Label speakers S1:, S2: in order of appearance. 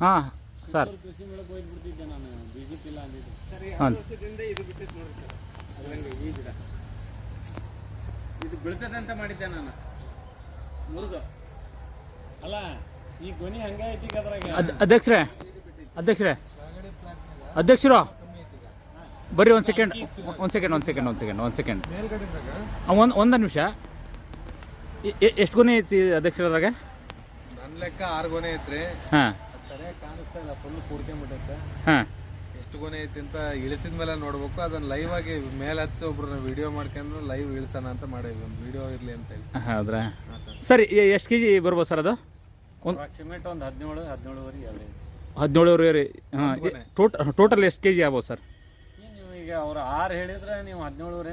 S1: ಹಾಂ ಸರ್. ಹಾಂ.
S2: ಇದು ಬಿಟ್ಟಿತ್ತು ನೋಡಿ ಸರ್ ಅದ್ರಂಗೆ ಈ ಇದು ಬೀಳ್ತದೆ ಅಂತ ಮಾಡಿದ್ದೆ ನಾನು. ಮುರಿದು. ಅಲ್ಲ ಈ ಗೊನಿ ಹಂಗೆ ಐತಿ ಅದ್ರಾಗ.
S1: ಅದ್ ಅಧ್ಯಕ್ಷರೇ ಅಧ್ಯಕ್ಷರೇ. ಅಧ್ಯಕ್ಷರು. ಬರ್ರಿ ಒಂದು ಸೆಕೆಂಡ್ ಒಂದು ಸೆಕೆಂಡ್ ಒಂದು ಸೆಕೆಂಡ್ ಒಂದು ಸೆಕೆಂಡ್ ಒಂದು ಸೆಕೆಂಡ್ ಒಂದು ಒಂದು ನಿಮಿಷ. ಎಷ್ಟು ಗೊನೆ ಐತಿ ಅಧ್ಯಕ್ಷರದಾಗ
S3: ನನ್ನ ಲೆಕ್ಕ ಆರು ಗೊನೆ ಐತ್ರಿ.
S1: ಹಾಂ.
S3: ಸರಿಯಾಗಿ ಕಾಣಿಸ್ತಾ ಇಲ್ಲ ಫುಲ್ ಕೂಡ್ಕೊಂಬಿಟ್ಟೈತೆ
S1: ಹಾಂ.
S3: ಎಷ್ಟು ಗೊನೆ ಐತಿ ಅಂತ ಇಳಿಸಿದ ಮೇಲೆ ನೋಡ್ಬೇಕು. ಅದನ್ನ ಲೈವ್ ಆಗಿ ಮೇಲೆ ಹಚ್ಚಿ ಒಬ್ರನ್ನ ವಿಡಿಯೋ ಮಾಡ್ಕೊಂಡು ಲೈವ್ ಇಳಿಸೋಣ ಅಂತ ಮಾಡಿದ್ವಿ. ಒಂದು ವಿಡಿಯೋ ಇರಲಿ ಅಂತ ಹೇಳಿ.
S1: ಹೌದ್ರಾ?
S3: ಸರಿ.
S1: ಎಷ್ಟು ಕೆ ಜಿ ಬರ್ಬೋದು ಸರ್ ಅದು? ಒಂದು
S2: ಸಿಮೆಂಟ್ ಒಂದು ಹದಿನೇಳು
S1: ಹದಿನೇಳುವರೆ ರೀ ಹಾಂ ಟೋಟ ಟೋಟಲ್ ಎಷ್ಟು ಕೆ ಜಿ ಆಗ್ಬೋದು ಸರ್?
S2: ನೀವು ಆರ್ ಅವ್ರು ಆರು ಹೇಳಿದ್ರೆ ನೀವು ಹದಿನೇಳುವರೆ